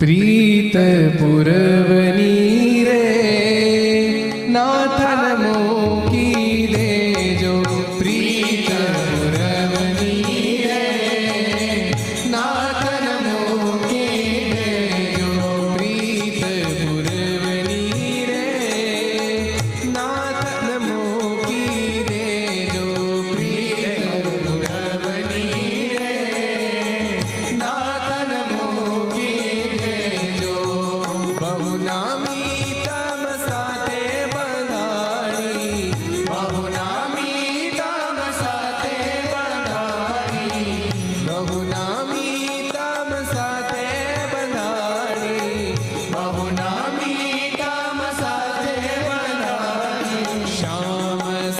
प्रीत पुरवनी रे नाथन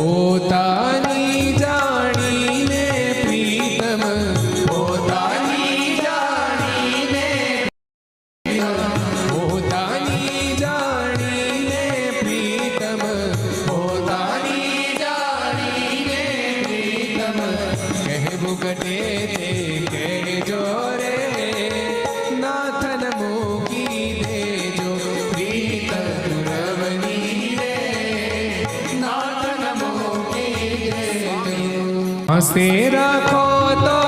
Oh. Sera ko to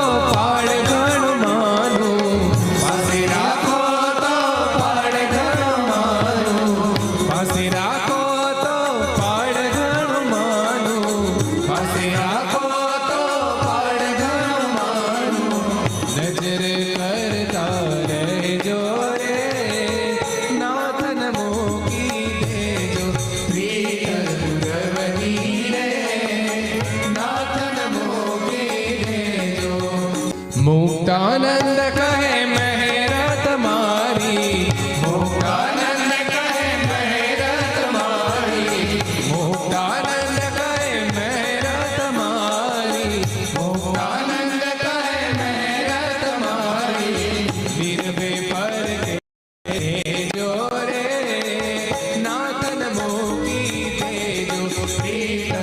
Muktanand कहे मेहरा तुम्हारी मुक्तानंद कहे मेहरा तुम्हारी मुक्तानंद कहे मेहरा तुम्हारी मुक्तानंद कहे मेहरा तुम्हारी बिरबे पर के जोरे, नाथन मोकी तेजो प्रीता